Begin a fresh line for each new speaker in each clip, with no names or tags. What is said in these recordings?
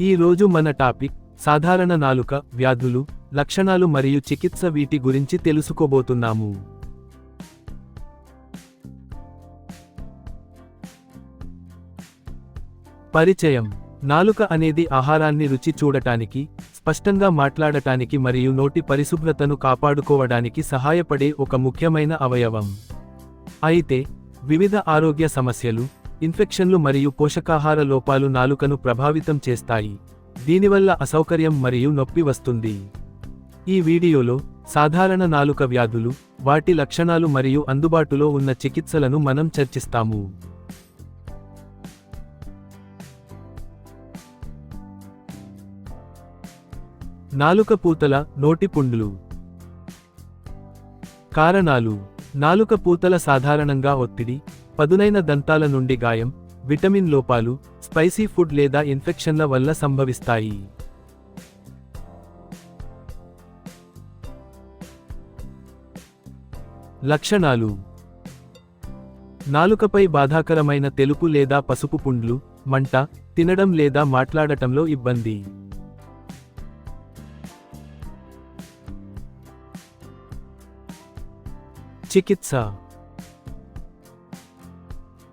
ఈ రోజు మన టాపిక్ సాధారణ నాలుక వ్యాధులు లక్షణాలు మరియు చికిత్స వీటి గురించి తెలుసుకోబోతున్నాము. పరిచయం నాలుక అనేది ఆహారాన్ని రుచి చూడటానికి స్పష్టంగా మాట్లాడటానికి మరియు నోటి పరిశుభ్రతను కాపాడుకోవడానికి సహాయపడే ఒక ముఖ్యమైన అవయవం. అయితే వివిధ ఆరోగ్య సమస్యలు ఇన్ఫెక్షన్లు మరియు పోషకాహార లోపాలు నాలుకను ప్రభావితం చేస్తాయి. దీనివల్ల అసౌకర్యం మరియు నొప్పి వస్తుంది. ఈ వీడియోలో సాధారణ నాలుక వ్యాధులు వాటి లక్షణాలు మరియు అందుబాటులో ఉన్న చికిత్సలను మనం చర్చిస్తాము. నాలుక పూతల నోటి పుండ్లు. కారణాలు. నాలుక పూతల సాధారణంగా ఒత్తిడి పదునైన దంతాల నుండి గాయం విటమిన్ లోపాలు స్పైసీ ఫుడ్ లేదా ఇన్ఫెక్షన్ల వల్ల సంభవిస్తాయి. లక్షణాలు. నాలుకపై బాధాకరమైన తెలుపు లేదా పసుపు పుండ్లు మంట తినడం లేదా మాట్లాడటంలో ఇబ్బంది. చికిత్స.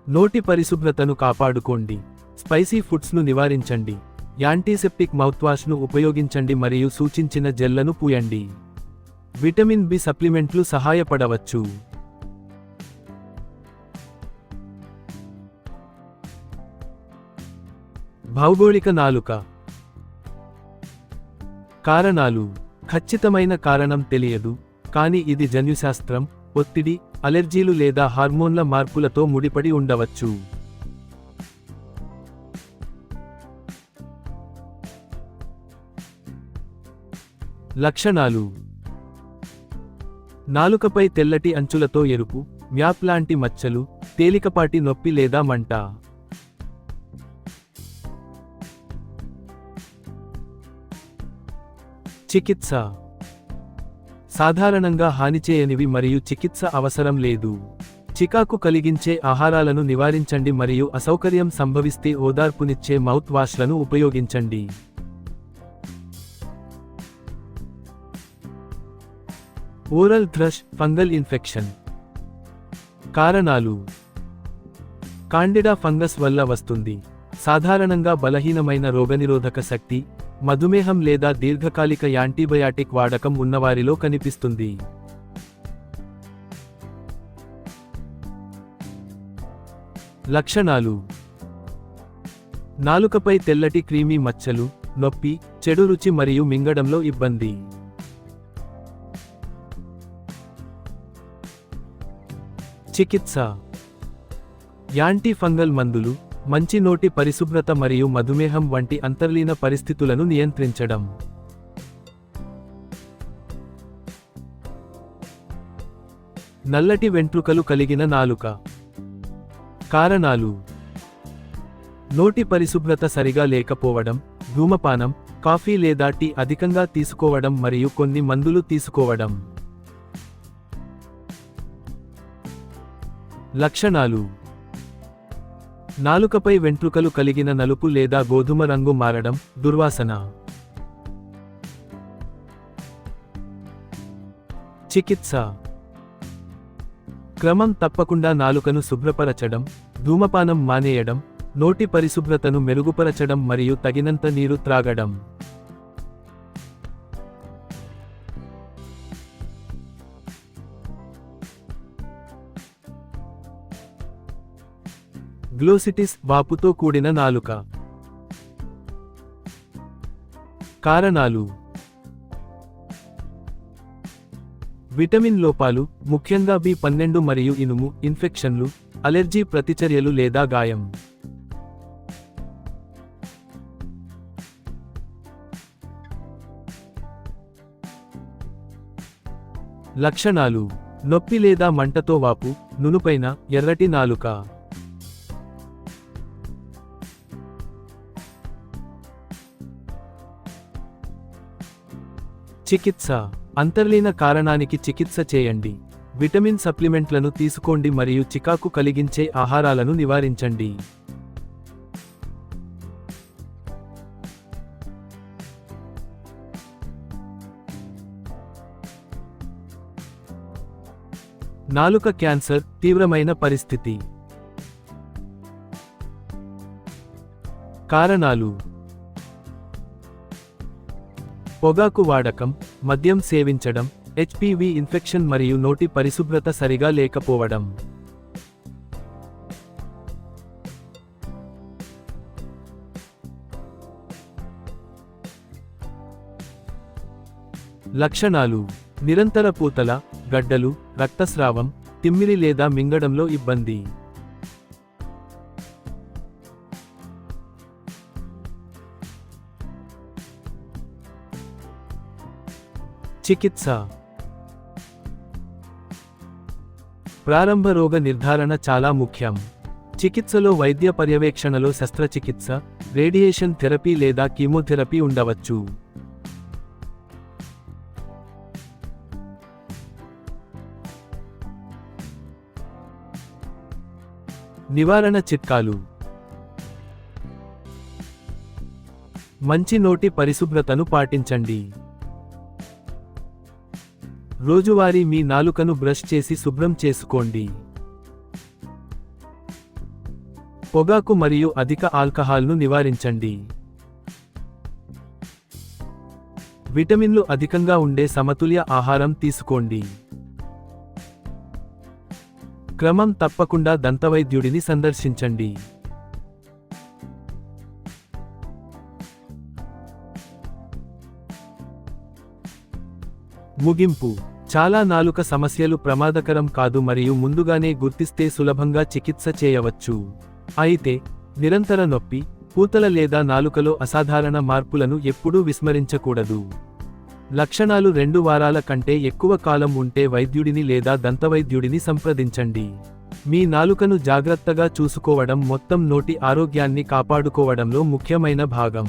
నోటి పరిశుభ్రతను కాపాడుకోండి. స్పైసీ ఫుడ్స్ను నివారించండి. యాంటీసెప్టిక్ మౌత్వాష్ను ఉపయోగించండి మరియు సూచించిన జెల్లను పూయండి. విటమిన్ బి సప్లిమెంట్లు సహాయపడవచ్చు. భౌగోళిక నాలుక కారణాలు. ఖచ్చితమైన కారణం తెలియదు కానీ ఇది జన్యుశాస్త్రం ఒత్తిడి అలెర్జీలు లేదా హార్మోన్ల మార్పులతో ముడిపడి ఉండవచ్చు. లక్షణాలు. నాలుకపై తెల్లటి అంచులతో ఎరుపు మ్యాప్ లాంటి మచ్చలు తేలికపాటి నొప్పి లేదా మంట. చికిత్స. సాధారణంగా హానిచేయనివి మరియు చికిత్స అవసరం లేదు. చికాకు కలిగించే ఆహారాలను నివారించండి మరియు అసౌకర్యం సంభవిస్తే ఓదార్పునిచ్చే మౌత్ వాష్లను ఉపయోగించండి. Oral thrush fungal infection. కారణాలు. కాండిడా ఫంగస్ వల్ల వస్తుంది. సాధారణంగా బలహీనమైన రోగనిరోధక శక్తి మధుమేహం లేదా దీర్ఘకాలిక యాంటీబయాటిక్ వాడకం ఉన్నవారిలో కనిపిస్తుంది. లక్షణాలు. నాలుకపై తెల్లటి క్రీమీ మచ్చలు నొప్పి చెడు రుచి మరియు మింగడంలో ఇబ్బంది. చికిత్స. యాంటీ ఫంగల్ మందులు మంచి నోటి పరిశుభ్రత మరియు మధుమేహం వంటి అంతర్లీన పరిస్థితులను నియంత్రించడం. నల్లటి వెంట్రుకలు కలిగిన నాలుక. కారణాలు. నోటి పరిశుభ్రత సరిగా లేకపోవడం ధూమపానం కాఫీ లేదా టీ అధికంగా తీసుకోవడం మరియు కొన్ని మందులు తీసుకోవడం. లక్షణాలు. నాలుకపై వెంట్రుకలు కలిగిన నలుపు లేదా గోధుమ రంగు మారడం దుర్వాసన. చికిత్స. క్రమం తప్పకుండా నాలుకను శుభ్రపరచడం ధూమపానం మానేయడం నోటి పరిశుభ్రతను మెరుగుపరచడం మరియు తగినంత నీరు త్రాగడం. గ్లోసిటిస్ వాపుతో కూడిన నాలుక. కారణాలు. విటమిన్ లోపాలు ముఖ్యంగా బి పన్నెండు మరియు ఇనుము ఇన్ఫెక్షన్లు అలెర్జీ ప్రతిచర్యలు లేదా గాయం. లక్షణాలు. నొప్పి లేదా మంటతో వాపు నునుపైన ఎర్రటి నాలుక. చికిత్స. అంతర్లీన కారణానికి చికిత్స చేయండి. విటమిన్ సప్లిమెంట్లను తీసుకోండి మరియు చికాకు కలిగించే ఆహారాలను నివారించండి. నాలుక క్యాన్సర్ తీవ్రమైన పరిస్థితి. కారణాలు పొగాకు వాడకం మద్యం సేవించడం హెచ్పివి ఇన్ఫెక్షన్ మరియు నోటి పరిశుభ్రత సరిగా లేకపోవడం. లక్షణాలు. నిరంతర పూతల గడ్డలు రక్తస్రావం తిమ్మిరి లేదా మింగడంలో ఇబ్బంది. చికిత్స. ప్రారంభ రోగ నిర్ధారణ చాలా ముఖ్యం. చికిత్సలో వైద్య పర్యవేక్షణలో శస్త్రచికిత్స రేడియేషన్ థెరపీ లేదా కీమోథెరపీ ఉండవచ్చు. నివారణ చిట్కాలు. మంచి నోటి పరిశుభ్రతను పాటించండి. రోజువారీ మీ నాలుకను బ్రష్ చేసి శుభ్రం చేసుకోండి. పొగాకు మరియు అధిక ఆల్కహాల్ను నివారించండి. విటమిన్లు అధికంగా ఉండే సమతుల్య ఆహారం తీసుకోండి. క్రమం తప్పకుండా దంతవైద్యుడిని సందర్శించండి. ముగింపు చాలా నాలుక సమస్యలు ప్రమాదకరం కాదు మరియు ముందుగానే గుర్తిస్తే సులభంగా చికిత్స చేయవచ్చు. అయితే నిరంతర నొప్పి పూతల లేదా నాలుకలో అసాధారణ మార్పులను ఎప్పుడూ విస్మరించకూడదు. లక్షణాలు రెండు వారాల కంటే ఎక్కువ కాలం ఉంటే వైద్యుడిని లేదా దంతవైద్యుడిని సంప్రదించండి. మీ నాలుకను జాగ్రత్తగా చూసుకోవడం మొత్తం నోటి ఆరోగ్యాన్ని కాపాడుకోవడంలో ముఖ్యమైన భాగం.